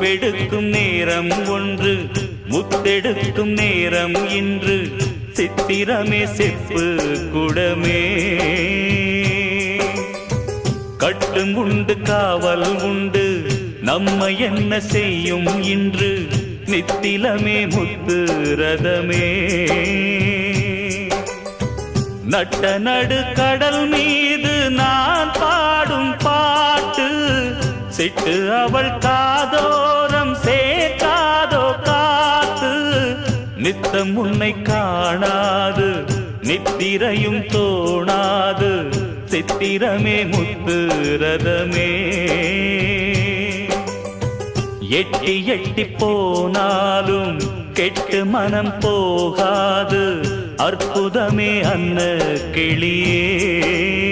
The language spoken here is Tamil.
உப்பெடுக்கும் நேரம் ஒன்று முத்தெடுக்கும் நேரம் இன்று. சித்திரமே செப்பு குடமே. கட்டும் உண்டு காவல் உண்டு நம்மை என்ன செய்யும் இன்று. நித்திலமே முத்து ரதமே. நட்ட நடு கடல் மீது நான் சிட்டு அவள் காதோரம் சேர்க்காதோ காத்து. நித்தம் உன்னை காணாது நித்திரையும் தோணாது சித்திரமே முத்து ரதமே. எட்டி எட்டி போனாலும் கெட்டு மனம் போகாது அற்புதமே அன்ன கிளியே.